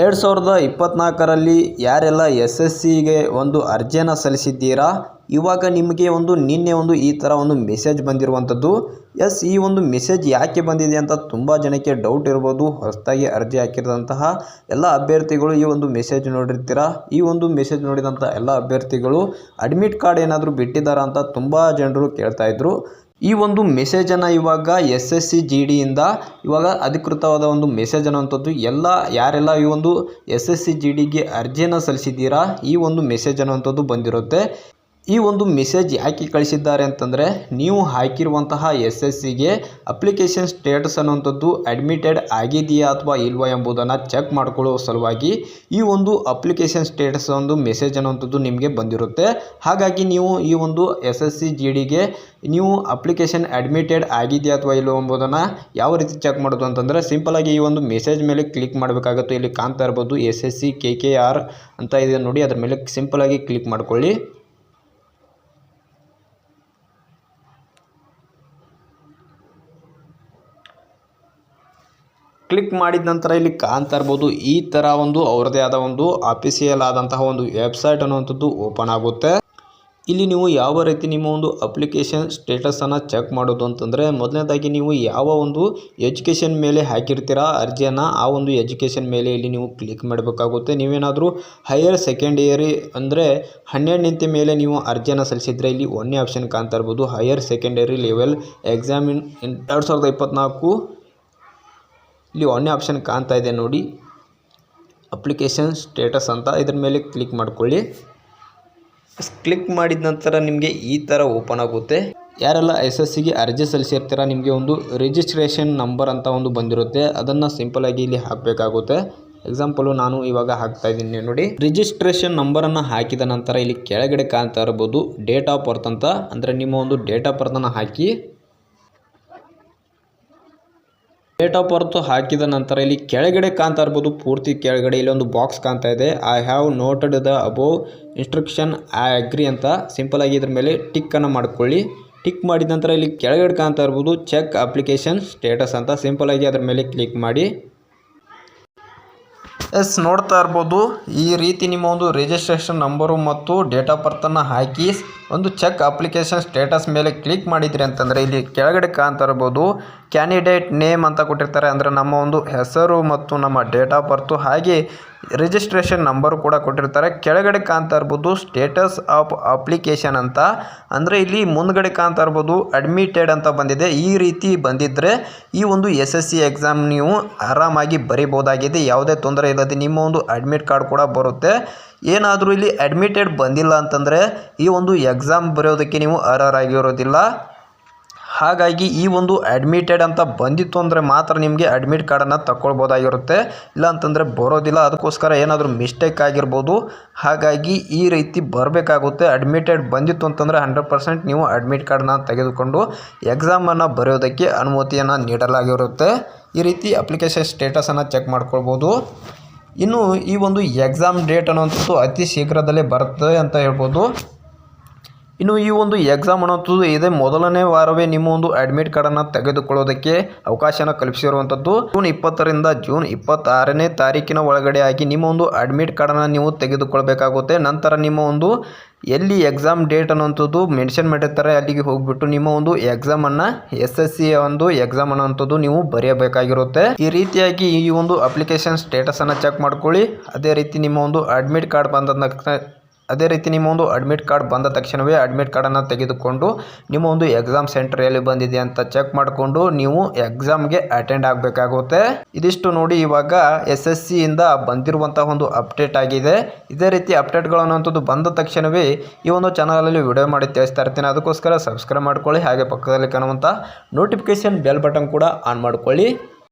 ಎರಡು ಸಾವಿರದ ಇಪ್ಪತ್ತ್ನಾಲ್ಕರಲ್ಲಿ ಯಾರೆಲ್ಲ ಎಸ್ ಎಸ್ ಸಿಗೆ ಒಂದು ಅರ್ಜಿಯನ್ನು ಸಲ್ಲಿಸಿದ್ದೀರಾ? ಇವಾಗ ನಿಮಗೆ ಒಂದು, ನಿನ್ನೆ ಒಂದು ಈ ಥರ ಒಂದು ಮೆಸೇಜ್ ಬಂದಿರುವಂಥದ್ದು. ಎಸ್, ಈ ಒಂದು ಮೆಸೇಜ್ ಯಾಕೆ ಬಂದಿದೆ ಅಂತ ತುಂಬ ಜನಕ್ಕೆ ಡೌಟ್ ಇರ್ಬೋದು. ಹೊಸದಾಗಿ ಅರ್ಜಿ ಹಾಕಿರೋದಂತಹ ಎಲ್ಲ ಅಭ್ಯರ್ಥಿಗಳು ಈ ಒಂದು ಮೆಸೇಜ್ ನೋಡಿರ್ತೀರಾ? ಈ ಒಂದು ಮೆಸೇಜ್ ನೋಡಿದಂಥ ಎಲ್ಲ ಅಭ್ಯರ್ಥಿಗಳು, ಅಡ್ಮಿಟ್ ಕಾರ್ಡ್ ಏನಾದರೂ ಬಿಟ್ಟಿದ್ದಾರಾ? ಅಂತ ತುಂಬ ಜನರು ಕೇಳ್ತಾ ಇದ್ರು. ಈ ಒಂದು ಮೆಸೇಜನ್ನು ಇವಾಗ ಎಸ್ ಎಸ್ ಸಿ ಜಿ ಡಿಯಿಂದ ಇವಾಗ ಅಧಿಕೃತವಾದ ಒಂದು ಮೆಸೇಜ್ ಅನ್ನುವಂಥದ್ದು, ಎಲ್ಲ ಯಾರೆಲ್ಲ ಈ ಒಂದು ಎಸ್ ಎಸ್ ಸಿ ಜಿ ಡಿಗೆ ಅರ್ಜಿಯನ್ನು ಸಲ್ಲಿಸಿದ್ದೀರಾ, ಈ ಒಂದು ಮೆಸೇಜ್ ಅನ್ನುವಂಥದ್ದು ಬಂದಿರುತ್ತೆ. ಈ ಒಂದು ಮೆಸೇಜ್ ಯಾಕೆ ಕಳಿಸಿದ್ದಾರೆ ಅಂತಂದರೆ, ನೀವು ಹಾಕಿರುವಂತಹ ಎಸ್ ಎಸ್ ಸಿಗೆ ಅಪ್ಲಿಕೇಶನ್ ಸ್ಟೇಟಸ್ ಅನ್ನುವಂಥದ್ದು ಅಡ್ಮಿಟೆಡ್ ಆಗಿದೆಯಾ ಅಥವಾ ಇಲ್ವಾ ಎಂಬುದನ್ನು ಚೆಕ್ ಮಾಡಿಕೊಳ್ಳುವ ಸಲುವಾಗಿ ಈ ಒಂದು ಅಪ್ಲಿಕೇಶನ್ ಸ್ಟೇಟಸ್ ಒಂದು ಮೆಸೇಜ್ ಅನ್ನುವಂಥದ್ದು ನಿಮಗೆ ಬಂದಿರುತ್ತೆ. ಹಾಗಾಗಿ ನೀವು ಈ ಒಂದು ಎಸ್ ಎಸ್ ಸಿ ಜಿ ಡಿಗೆ ನೀವು ಅಪ್ಲಿಕೇಶನ್ ಅಡ್ಮಿಟೆಡ್ ಆಗಿದೆಯಾ ಅಥವಾ ಇಲ್ವೋ ಎಂಬುದನ್ನು ಯಾವ ರೀತಿ ಚೆಕ್ ಮಾಡೋದು ಅಂತಂದರೆ ಸಿಂಪಲಾಗಿ ಈ ಒಂದು ಮೆಸೇಜ್ ಮೇಲೆ ಕ್ಲಿಕ್ ಮಾಡಬೇಕಾಗುತ್ತೆ. ಇಲ್ಲಿ ಕಾಣ್ತಾ ಇರ್ಬೋದು S S C K K R ಅಂತ ಇದೆ ನೋಡಿ, ಅದರ ಮೇಲೆ ಸಿಂಪಲಾಗಿ ಕ್ಲಿಕ್ ಮಾಡ್ಕೊಳ್ಳಿ. ಕ್ಲಿಕ್ ಮಾಡಿದ ನಂತರ ಇಲ್ಲಿ ಕಾಣ್ತಾ ಇರ್ಬೋದು, ಈ ತರ ಒಂದು ಅವ್ರದ್ದೇ ಆದ ಒಂದು ಅಫಿಸಿಯಲ್ ಆದಂತಹ ಒಂದು ವೆಬ್ಸೈಟ್ ಅನ್ನುವಂಥದ್ದು ಓಪನ್ ಆಗುತ್ತೆ. ಇಲ್ಲಿ ನೀವು ಯಾವ ರೀತಿ ನಿಮ್ಮ ಒಂದು ಅಪ್ಲಿಕೇಶನ್ ಸ್ಟೇಟಸನ್ನು ಚೆಕ್ ಮಾಡೋದು ಅಂತಂದರೆ, ಮೊದಲನೇದಾಗಿ ನೀವು ಯಾವ ಒಂದು ಎಜುಕೇಷನ್ ಮೇಲೆ ಹಾಕಿರ್ತೀರಾ, ಅರ್ಜಿಯನ್ನು ಆ ಒಂದು ಎಜುಕೇಷನ್ ಮೇಲೆ ಇಲ್ಲಿ ನೀವು ಕ್ಲಿಕ್ ಮಾಡಬೇಕಾಗುತ್ತೆ. ನೀವೇನಾದರೂ ಹೈಯರ್ ಸೆಕೆಂಡ್ ಇಯರಿ ಅಂದರೆ ನಿಂತಿ ಮೇಲೆ ನೀವು ಅರ್ಜಿಯನ್ನು ಸಲ್ಲಿಸಿದರೆ ಇಲ್ಲಿ ಒಂದೇ ಆಪ್ಷನ್ ಕಾಣ್ತಾ ಇರ್ಬೋದು ಹೈಯರ್ ಸೆಕೆಂಡರಿ ಲೆವೆಲ್ ಎಕ್ಸಾಮಿನ್ ಎರಡು ಸಾವಿರದ ಇಪ್ಪತ್ತ್ನಾಲ್ಕು ಇಲ್ಲಿ ಒಂದನೇ ಆಪ್ಷನ್ ಕಾಣ್ತಾ ಇದೆ ನೋಡಿ. ಅಪ್ಲಿಕೇಶನ್ ಸ್ಟೇಟಸ್ ಅಂತ ಇದ್ರ ಮೇಲೆ ಕ್ಲಿಕ್ ಮಾಡ್ಕೊಳ್ಳಿ. ಕ್ಲಿಕ್ ಮಾಡಿದ ನಂತರ ನಿಮಗೆ ಈ ಥರ ಓಪನ್ ಆಗುತ್ತೆ. ಯಾರೆಲ್ಲ ಎಸ್ ಎಸ್ ಸಿಗೆ ಅರ್ಜಿ ಸಲ್ಲಿಸಿರ್ತೀರ, ನಿಮಗೆ ಒಂದು ರಿಜಿಸ್ಟ್ರೇಷನ್ ನಂಬರ್ ಅಂತ ಒಂದು ಬಂದಿರುತ್ತೆ. ಅದನ್ನು ಸಿಂಪಲಾಗಿ ಇಲ್ಲಿ ಹಾಕಬೇಕಾಗುತ್ತೆ. ಎಕ್ಸಾಂಪಲು ನಾನು ಇವಾಗ ಹಾಕ್ತಾ ಇದ್ದೀನಿ ನೋಡಿ. ರಿಜಿಸ್ಟ್ರೇಷನ್ ನಂಬರನ್ನು ಹಾಕಿದ ನಂತರ ಇಲ್ಲಿ ಕೆಳಗಡೆ ಕಾಣ್ತಾ ಇರ್ಬೋದು ಡೇಟ್ ಆಫ್ ಬರ್ತ್ ಅಂತ. ಅಂದರೆ ನಿಮ್ಮ ಒಂದು ಡೇಟ್ ಆಫ್ ಬರ್ತನ್ನು ಹಾಕಿ. ಡೇಟ್ ಆಫ್ ಬರ್ತ್ ಹಾಕಿದ ನಂತರ ಇಲ್ಲಿ ಕೆಳಗಡೆ ಕಾಣ್ತಾ ಇರ್ಬೋದು, ಪೂರ್ತಿ ಕೆಳಗಡೆ ಇಲ್ಲಿ ಒಂದು ಬಾಕ್ಸ್ ಕಾಣ್ತಾ ಇದೆ. I have noted the above instruction I agree ಅಂತ ಸಿಂಪಲ್ ಆಗಿ ಇದ್ರ ಮೇಲೆ ಟಿಕ್ಕನ್ನು ಮಾಡ್ಕೊಳ್ಳಿ. ಟಿಕ್ ಮಾಡಿದ ನಂತರ ಇಲ್ಲಿ ಕೆಳಗಡೆ ಕಾಣ್ತಾ ಇರ್ಬೋದು ಚೆಕ್ ಅಪ್ಲಿಕೇಶನ್ ಸ್ಟೇಟಸ್ ಅಂತ ಸಿಂಪಲ್ ಆಗಿ ಅದ್ರ ಮೇಲೆ ಕ್ಲಿಕ್ ಮಾಡಿ. ಎಸ್ ನೋಡ್ತಾ ಇರ್ಬೋದು. ಈ ರೀತಿ ನಿಮ್ಮ ಒಂದು ರಿಜಿಸ್ಟ್ರೇಷನ್ ನಂಬರು ಮತ್ತು ಡೇಟ್ ಆಫ್ ಬರ್ತನ್ನು ಹಾಕಿ ಒಂದು ಚೆಕ್ ಅಪ್ಲಿಕೇಶನ್ ಸ್ಟೇಟಸ್ ಮೇಲೆ ಕ್ಲಿಕ್ ಮಾಡಿದ್ರಿ ಅಂತಂದರೆ ಇಲ್ಲಿ ಕೆಳಗಡೆ ಕಾಣ್ತಾ ಇರ್ಬೋದು. ಕ್ಯಾಂಡಿಡೇಟ್ ನೇಮ್ ಅಂತ ಕೊಟ್ಟಿರ್ತಾರೆ. ಅಂದರೆ ನಮ್ಮ ಒಂದು ಹೆಸರು ಮತ್ತು ನಮ್ಮ ಡೇಟ್ ಆಫ್ ಬರ್ತು ಹಾಗೆ ರಿಜಿಸ್ಟ್ರೇಷನ್ ನಂಬರು ಕೂಡ ಕೊಟ್ಟಿರ್ತಾರೆ. ಕೆಳಗಡೆ ಕಾಣ್ತಾ ಇರ್ಬೋದು ಸ್ಟೇಟಸ್ ಆಫ್ ಅಪ್ಲಿಕೇಶನ್ ಅಂತ. ಅಂದರೆ ಇಲ್ಲಿ ಮುಂದ್ಗಡೆ ಕಾಣ್ತಾ ಇರ್ಬೋದು ಅಡ್ಮಿಟೆಡ್ ಅಂತ ಬಂದಿದೆ. ಈ ರೀತಿ ಬಂದಿದ್ದರೆ ಈ ಒಂದು ಎಸ್ ಎಸ್ ಸಿ ಎಕ್ಸಾಮ್ ನೀವು ಆರಾಮಾಗಿ ಬರಿಬೋದಾಗಿದೆ. ಯಾವುದೇ ತೊಂದರೆ ಇಲ್ಲದೆ ನಿಮ್ಮ ಒಂದು ಅಡ್ಮಿಟ್ ಕಾರ್ಡ್ ಕೂಡ ಬರುತ್ತೆ. ಏನಾದರೂ ಇಲ್ಲಿ ಅಡ್ಮಿಟೆಡ್ ಬಂದಿಲ್ಲ ಅಂತಂದರೆ ಈ ಒಂದು ಎಕ್ಸಾಮ್ ಬರೆಯೋದಕ್ಕೆ ನೀವು ಅರ್ಹರಾಗಿರೋದಿಲ್ಲ. ಹಾಗಾಗಿ ಈ ಒಂದು ಅಡ್ಮಿಟೆಡ್ ಅಂತ ಬಂದಿತ್ತು ಅಂದರೆ ಮಾತ್ರ ನಿಮಗೆ ಅಡ್ಮಿಟ್ ಕಾರ್ಡನ್ನು ತಗೊಳ್ಬೋದಾಗಿರುತ್ತೆ ಇಲ್ಲ ಅಂತಂದರೆ ಬರೋದಿಲ್ಲ. ಅದಕ್ಕೋಸ್ಕರ ಏನಾದರೂ ಮಿಸ್ಟೇಕ್ ಆಗಿರ್ಬೋದು. ಹಾಗಾಗಿ ಈ ರೀತಿ ಬರಬೇಕಾಗುತ್ತೆ. ಅಡ್ಮಿಟೆಡ್ ಬಂದಿತ್ತು ಅಂತಂದರೆ ಹಂಡ್ರೆಡ್ ಪರ್ಸೆಂಟ್ ನೀವು ಅಡ್ಮಿಟ್ ಕಾರ್ಡನ್ನ ತೆಗೆದುಕೊಂಡು ಎಕ್ಸಾಮನ್ನು ಬರೆಯೋದಕ್ಕೆ ಅನುಮತಿಯನ್ನು ನೀಡಲಾಗಿರುತ್ತೆ. ಈ ರೀತಿ ಅಪ್ಲಿಕೇಶನ್ ಸ್ಟೇಟಸನ್ನು ಚೆಕ್ ಮಾಡ್ಕೊಳ್ಬೋದು. ಇನ್ನು ಈ ಒಂದು ಎಕ್ಸಾಮ್ ಡೇಟ್ ಅನ್ನುವಂಥದ್ದು ಅತಿ ಶೀಘ್ರದಲ್ಲೇ ಬರುತ್ತೆ ಅಂತ ಹೇಳ್ಬೋದು. ಇನ್ನು ಈ ಒಂದು ಎಕ್ಸಾಮ್ ಅನ್ನೋಂಥದ್ದು ಇದೇ. ಮೊದಲನೇ ವಾರವೇ ನಿಮ್ಮ ಒಂದು ಅಡ್ಮಿಟ್ ಕಾರ್ಡನ್ನು ತೆಗೆದುಕೊಳ್ಳೋದಕ್ಕೆ ಅವಕಾಶನ ಕಲ್ಪಿಸಿರುವಂಥದ್ದು. ಜೂನ್ ಇಪ್ಪತ್ತರಿಂದ ಜೂನ್ ಇಪ್ಪತ್ತಾರನೇ ತಾರೀಕಿನ ಒಳಗಡೆ ಆಗಿ ನಿಮ್ಮ ಒಂದು ಅಡ್ಮಿಟ್ ಕಾರ್ಡನ್ನು ನೀವು ತೆಗೆದುಕೊಳ್ಬೇಕಾಗುತ್ತೆ ನಂತರ ನಿಮ್ಮ ಒಂದು ಎಲ್ಲಿ ಎಕ್ಸಾಮ್ ಡೇಟ್ ಅನ್ನೋಂಥದ್ದು ಮೆನ್ಷನ್ ಮಾಡಿರ್ತಾರೆ. ಅಲ್ಲಿಗೆ ಹೋಗ್ಬಿಟ್ಟು ನಿಮ್ಮ ಒಂದು ಎಕ್ಸಾಮನ್ನು ಎಸ್ ಎಸ್ ಸಿ ಒಂದು ಎಕ್ಸಾಮ್ ಅನ್ನೋಂಥದ್ದು ನೀವು ಬರೆಯಬೇಕಾಗಿರುತ್ತೆ. ಈ ರೀತಿಯಾಗಿ ಈ ಒಂದು ಅಪ್ಲಿಕೇಶನ್ ಸ್ಟೇಟಸನ್ನು ಚೆಕ್ ಮಾಡ್ಕೊಳ್ಳಿ. ಅದೇ ರೀತಿ ನಿಮ್ಮ ಒಂದು ಅಡ್ಮಿಟ್ ಕಾರ್ಡ್ ಬಂದ ಅದೇ ರೀತಿ ನಿಮ್ಮ ಒಂದು ಅಡ್ಮಿಟ್ ಕಾರ್ಡ್ ಬಂದ ತಕ್ಷಣವೇ ಅಡ್ಮಿಟ್ ಕಾರ್ಡನ್ನು ತೆಗೆದುಕೊಂಡು ನಿಮ್ಮ ಒಂದು ಎಕ್ಸಾಮ್ ಸೆಂಟರ್ ಎಲ್ಲಿ ಬಂದಿದೆ ಅಂತ ಚೆಕ್ ಮಾಡಿಕೊಂಡು ನೀವು ಎಕ್ಸಾಮ್ಗೆ ಅಟೆಂಡ್ ಆಗಬೇಕಾಗುತ್ತೆ. ಇದಿಷ್ಟು ನೋಡಿ ಇವಾಗ ಎಸ್ ಎಸ್ ಸಿಯಿಂದ ಬಂದಿರುವಂತಹ ಒಂದು ಅಪ್ಡೇಟ್ ಆಗಿದೆ. ಇದೇ ರೀತಿ ಅಪ್ಡೇಟ್ಗಳನ್ನುವಂಥದ್ದು ಬಂದ ತಕ್ಷಣವೇ ಈ ಒಂದು ಚಾನಲಲ್ಲಿ ವಿಡಿಯೋ ಮಾಡಿ ತಿಳಿಸ್ತಾ ಇರ್ತೀನಿ. ಅದಕ್ಕೋಸ್ಕರ ಸಬ್ಸ್ಕ್ರೈಬ್ ಮಾಡ್ಕೊಳ್ಳಿ. ಹಾಗೆ ಪಕ್ಕದಲ್ಲಿ ಕಾಣುವಂಥ ನೋಟಿಫಿಕೇಶನ್ ಬೆಲ್ ಬಟನ್ ಕೂಡ ಆನ್ ಮಾಡ್ಕೊಳ್ಳಿ.